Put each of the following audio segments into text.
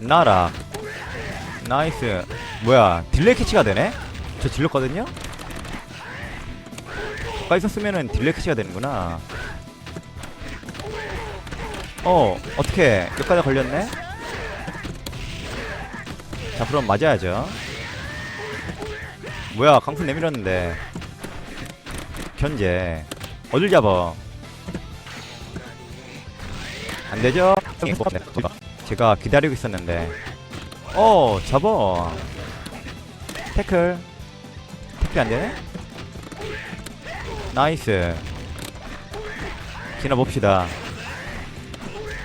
나라 나이스 뭐야 딜레이 캐치가 되네? 저 질렀거든요? 가까이 있었으면은 딜레이 캐치가 되는구나 어 어떻게 여기까지 걸렸네? 자 그럼 맞아야죠 뭐야 강풍 내밀었는데 견제 어딜 잡아 안되죠? 제가 기다리고 있었는데. 어 잡아 태클. 태클 안되네? 나이스. 기나 봅시다.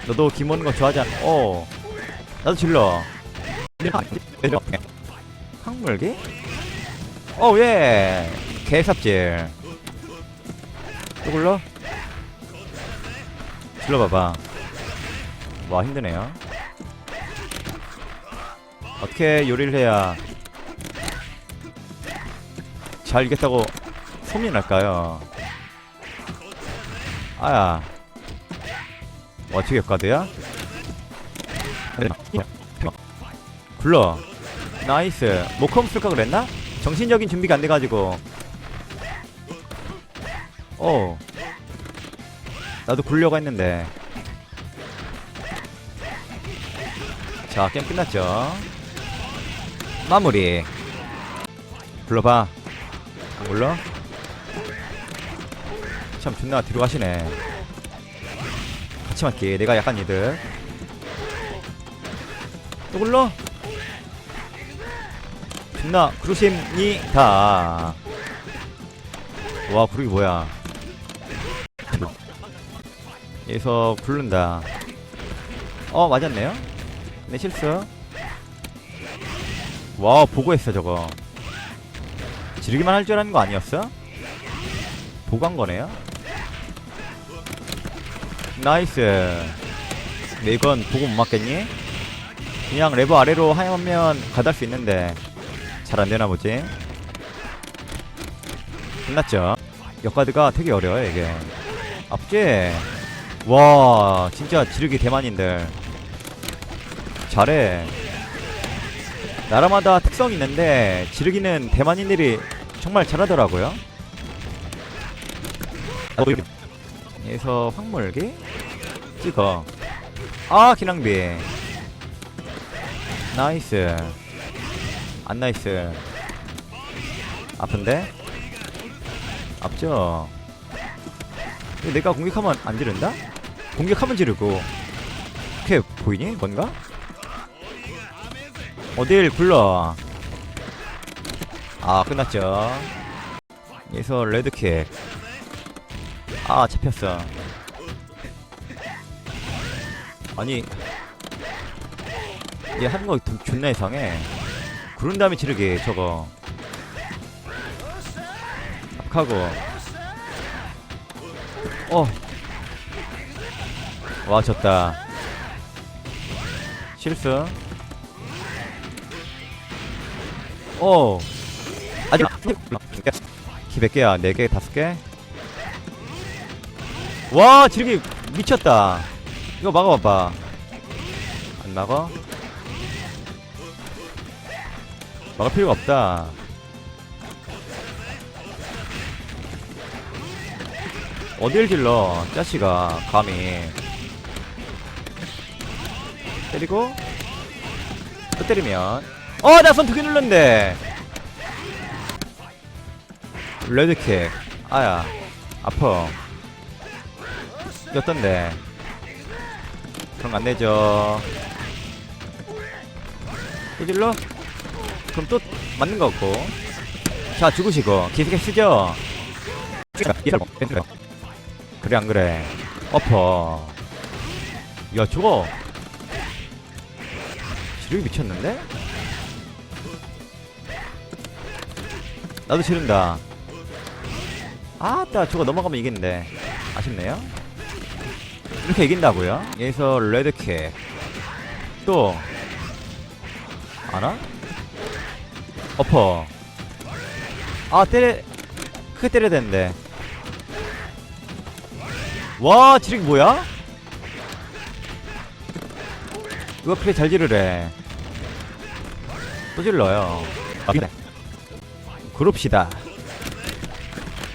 너도 기 모는 거 좋아하지 않.. 어. 나도 질러. 항물기? 어예. 개삽질. 또 굴러? 질러봐봐. 와 힘드네요 어떻게 요리를 해야 잘 이겼다고 소문이 날까요? 아야 와 저게 역가드야? 굴러. 나이스. 모컴 쓸까 그랬나? 정신적인 준비가 안 돼가지고. 어 나도 굴려고 했는데. 자 게임 끝났죠 마무리. 불러봐. 안 불러? 참 존나 뒤로 가시네. 같이 맞기. 내가 약간 이득 또 불러? 존나 그루심니다. 와 구르기 뭐야? 여기서 굴른다. 어 맞았네요? 내 실수 와 보고했어 저거. 지르기만 할 줄 아는 거 아니었어? 한 거네요? 나이스. 근데 이건 보고 못 맞겠니? 그냥 레버 아래로 하면 가달 수 있는데 잘 안되나 보지? 끝났죠? 역가드가 되게 어려워요 이게. 앞뒤 와 진짜 지르기 대만인들. 잘해 나라마다 특성이 있는데 지르기는 대만인들이 정말 잘하더라고요. 여기서 황물기 찍어. 아 기낭비. 나이스. 안 나이스. 아픈데? 앞죠? 내가 공격하면 안 지른다? 공격하면 지르고. 그게 보이니? 뭔가? 어딜 굴러? 아 끝났죠. 여기서 레드킥. 아 잡혔어. 아니 얘 하는 거 존나 이상해. 구른 다음에 지르기 저거. 하고. 어. 와 졌다. 실수 어. 아직 키몇 개야? 네 개, 다섯 개? 와 지르기 미쳤다. 이거 막아봐봐. 안 막아? 막을 필요가 없다. 어딜 질러 짜시가 감히. 때리고 또 때리면 어나 손두개 눌렀는데 레드킥. 아야 아퍼 였던데. 그럼 안되죠. 또 질러? 그럼 또 맞는 거 없고. 자 죽으시고. 기세게 쓰죠. 그래 안 그래? 어퍼. 야 저거 지르기 미쳤는데? 나도 지른다. 아따 저거 넘어가면 이기는데. 아쉽네요. 이렇게 이긴다고요? 여기서 레드킥 또. 아나? 어퍼. 아 때려 크게 때려야 되는데. 와 지르기 뭐야? 누가 플레이 잘 지르래. 또 질러요. 아, 그래 그럽시다.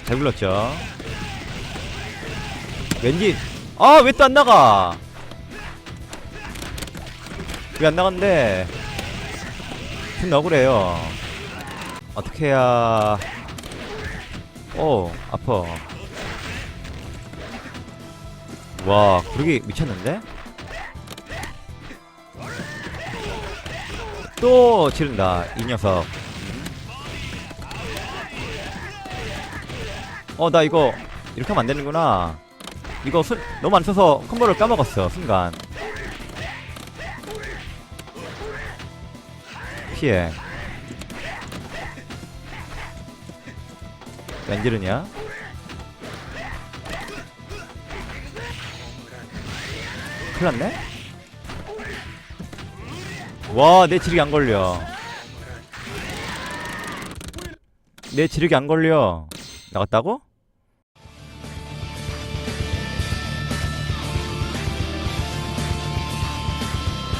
잘 불렀죠. 왠지 아 왜 또 안 나가? 왜 안 나간대 좀 억울해요. 어떻게 해야 오 아파. 와 그러기 미쳤는데? 또 지른다 이 녀석 어 나 이거 이렇게 하면 안 되는구나. 이거 순, 너무 안 써서 콤보를 까먹었어 순간. 피해. 왜안 지르냐? 큰일났네? 와내 지르기 안 걸려. 내 지르기 안 걸려. 나갔다고?